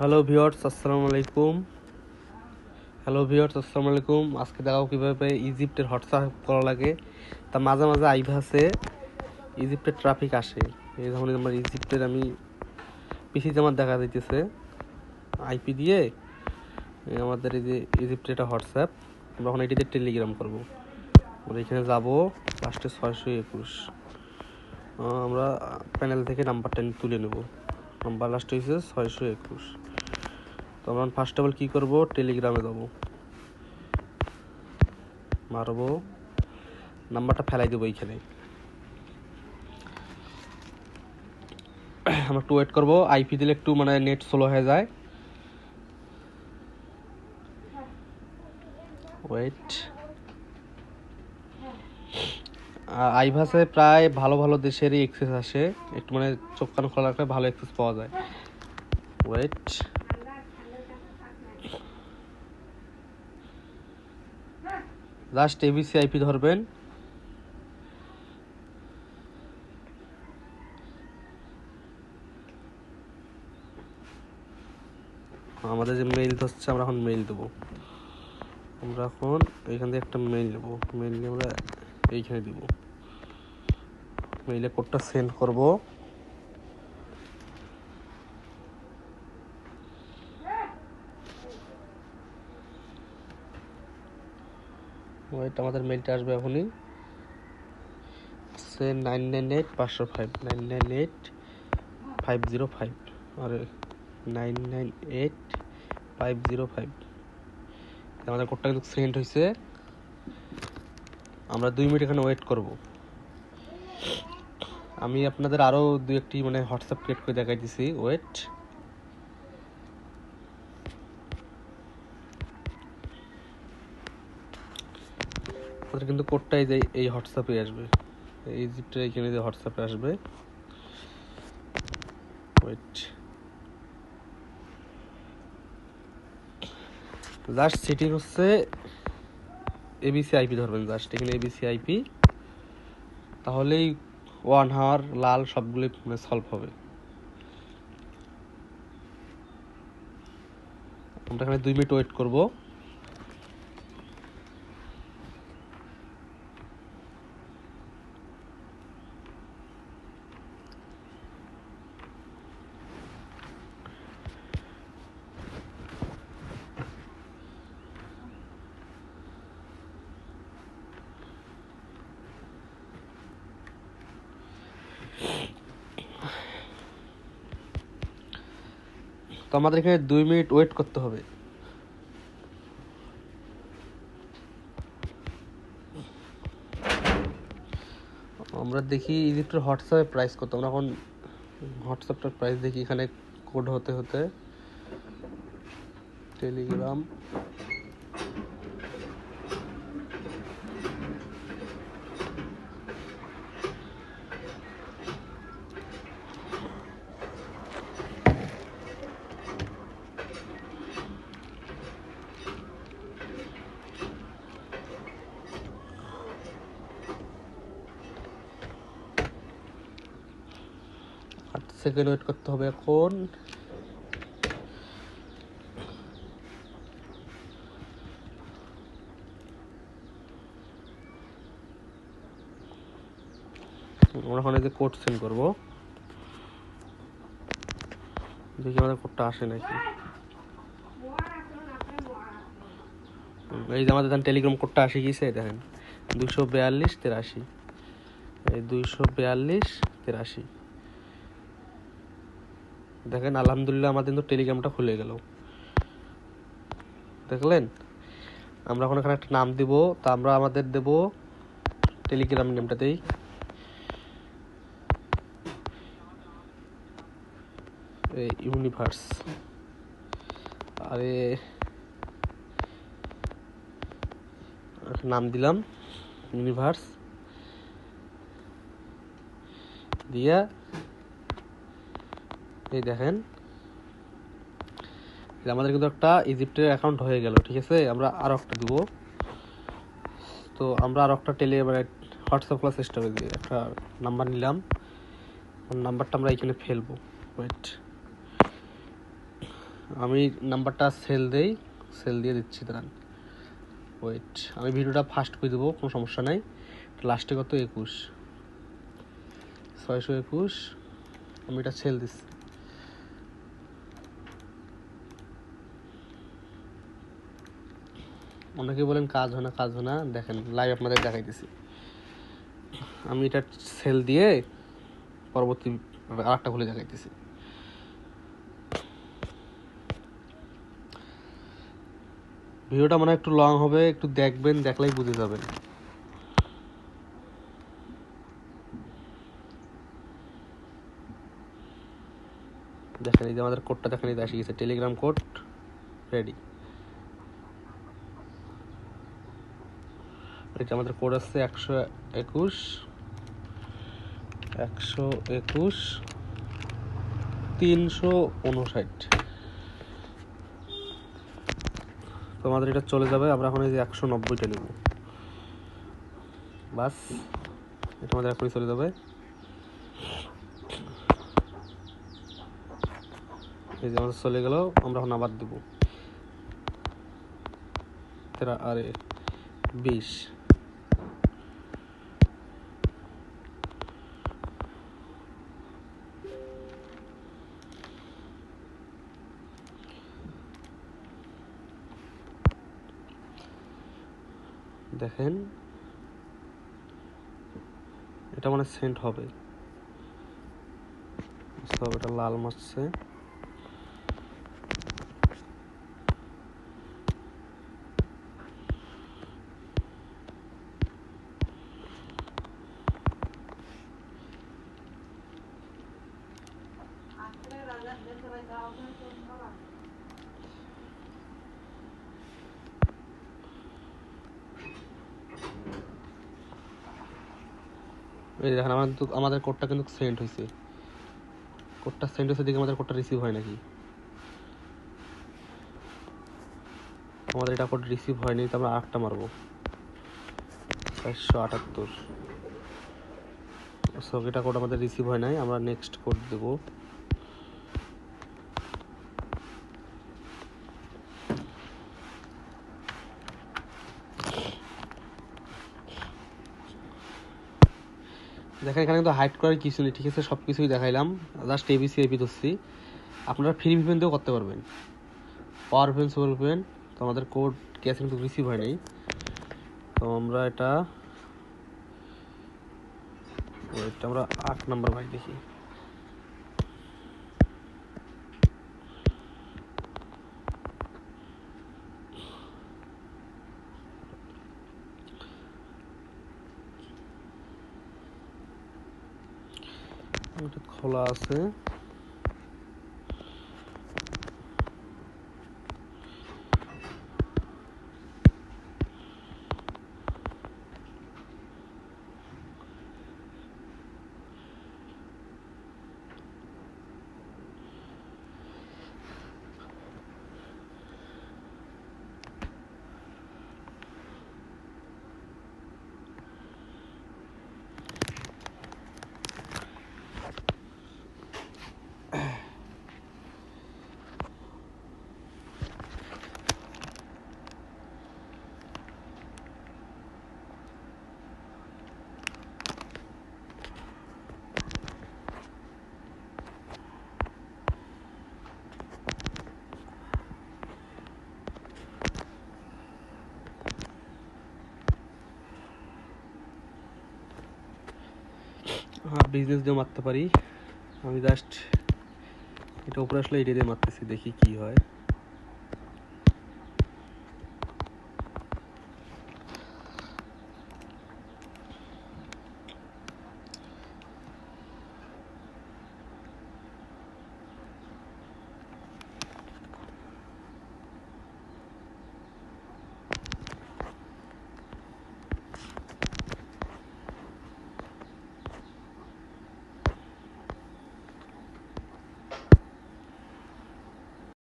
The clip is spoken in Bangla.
হ্যালো ভিওর্স আসসালামু আলাইকুম হ্যালো ভিওর্স আসসালামু আলাইকুম আজকে দেখাবো কীভাবে ইজিপ্টের হোয়াটসঅ্যাপ করা লাগে। তা মাঝে মাঝে আইভাসে ইজিপ্টের ট্রাফিক আসে। এই ধরনের আমার ইজিপ্টের আমি পিসিতে আমার দেখা দিতেছে আইপি দিয়ে আমাদের এই যে ইজিপ্টের একটা হোয়াটসঅ্যাপ আমরা এখন এটিতে টেলিগ্রাম করব। আমরা এখানে যাব লাস্টে ছয়শো একুশ। আমরা প্যানেল থেকে নাম্বারটা তুলে নেব। নাম্বার লাস্ট হয়েছে ছয়শো একুশ। তো আমরা ফার্স্ট অফ অল কী করব? টেলিগ্রামে দেবো মারবো। নাম্বারটা ফেলাই দেবো এইখানে। আমরা একটু ওয়েট করব। আইপি দিলে একটু মানে নেট স্লো হয়ে যায়। ওয়েট আইভাসে প্রায় ভালো ভালো দেশেরই এক্সেস আসে। একটু মানে চোখ কান খোলা রাখলে ভালো এক্সেস পাওয়া যায়। ওয়েট লাস্ট এবিসি আইপি ধরবেন। আমাদের যে মেইল ধরছে, আমরা এখন মেইল দেবো। আমরা এখন এইখান থেকে একটা মেইল নেব। মেইল নিয়ে আমরা এইখানে দেবো। মেইলে কোডটা সেন্ড করব। ওয়েট আমাদের মেইলটা আসবে এখনই। সে নাইন নাইন এইট পাঁচশো five nine nine eight five zero five আর nine nine eight five zero five আমাদের কোডটা কিন্তু সেন্ড হয়েছে আমরা দুই মিনিট এখানে ওয়েট করব। আমি আপনাদের আরও দু একটি মানে হোয়াটসঅ্যাপ ক্রিয়েট করে দেখাই দিছি ওয়েট আমাদের কিন্তু কোডটাই যে এই হোয়াটসঅ্যাপে আসবে। এই জিপটা এখানে যে হোয়াটসঅ্যাপে আসবে। ওয়েট লাস্ট সিটিং হচ্ছে এবিসি আইপি ধরবেন জাস্ট এখানে এবিসি আইপি তাহলেই ওয়ান হাওয়ার লাল সবগুলো মানে সলভ হবে। আমরা এখানে দুই মিনিট ওয়েট করব। তো আমাদের এখানে দুই মিনিট ওয়েট করতে হবে। আমরা দেখি ইজিপ্টের হোয়াটসঅ্যাপে প্রাইস কত। আমরা এখন হোয়াটসঅ্যাপটার প্রাইস দেখি, এখানে কোড হতে হতে। টেলিগ্রাম আট সেকেন্ড ওয়েট করতে হবে এখন। আমরা ওখানে যে কোড সেন্ড করব। দেখি আমাদের কোডটা আসে নাকি। এই যে আমাদের দেখেন টেলিগ্রাম কোডটা আসে গিয়েছে দেখেন। দুশো বিয়াল্লিশ তেরাশি। এই দুইশো বিয়াল্লিশ তেরাশি। দেখেন, আলহামদুলিল্লাহ আমাদের কিন্তু টেলিগ্রামটা খুলে গেল। দেখলেন? আমরা এখন এখানে একটা নাম দিব, তা আমরা আমাদের দেব টেলিগ্রাম নেমটাতেই ইউনিভার্স। আরে, নাম দিলাম, ইউনিভার্স। দিয়া এই দেখেন। আমাদের কিন্তু একটা ইজিপ্টের অ্যাকাউন্ট হয়ে গেল, ঠিক আছে? আমরা আরও একটা দিব। তো আমরা আরও একটা টেলি মানে হোয়াটসঅ্যাপ ক্লাস সিস্টেমে দিয়ে একটা নাম্বার নিলাম। নাম্বারটা আমরা এখানে ফেলব। ওয়েট আমি নাম্বারটা সেল দেই সেল দিয়ে দিচ্ছি, দাঁড়ান। ওয়েট আমি ভিডিওটা ফাস্ট করে দেবো, কোনো সমস্যা নাই। লাস্টে কত? একুশ। ছয়শো একুশ। আমি এটা সেল দিচ্ছি। অনেকে বলেন, কাজ হয় না, কাজ হয় না। দেখেন লাইভ আপনাদের দেখাইতেছি। আমি এটা সেল দিয়ে পরবর্তী আরেকটা খুলে দেখাইতেছি। ভিডিওটা মানে একটু লং হবে, একটু দেখবেন, দেখলেই বুঝে যাবেন। দেখেন এই যে আমাদের কোডটা দেখেন এই যে গেছে টেলিগ্রাম কোড রেডি এটা আমাদের কোড আসছে একশো একুশ একশো একুশ, তিনশো উনষাট। তো আমাদের এটা চলে যাবে, আমরা এখন এই যে একশো নব্বইটা নেব। বাস, এটা আমাদের এখনই চলে যাবে। এই যে আমাদের চলে গেল, আমরা এখন আবার দেবো। তেরা আরে, বিশ। দেখেন। এটা মানে সেন্ট হবে। সব এটা লাল মারছে। এই দেখেন, আমাদের আমাদের কোডটা কিন্তু সেন্ড হয়েছে কোডটা সেন্ড হয়েছে দিকে আমাদের কোডটা রিসিভ হয় নাকি? আমাদের এটা কোড রিসিভ হয়নি, তো আমরা আটটা মারবো। চারশো আটাত্তর। সো এটা কোড আমাদের রিসিভ হয় নাই, আমরা নেক্সট কোড দেবো। দেখেন, এখানে কিন্তু হাইড করার কিছু নেই, ঠিক আছে? সব কিছুই দেখাইলাম। জাস্ট এবিসি এপি ধরছি। আপনারা ফ্রি ভিপেন দিয়েও করতে পারবেন। পাওয়ার ভিপেন সুপার ভিপেন তো আমাদের কোড ক্যাশ কিন্তু রিসিভ হয় নাই। তো আমরা এটা আমরা আট নাম্বার ভাই দেখি এটা খোলা আছে হ্যাঁ বিজনেস দিয়ে মারতে পারি। আমি জাস্ট এটা উপরে আসলে এটা দিয়ে মারতেছি, দেখি কি হয়।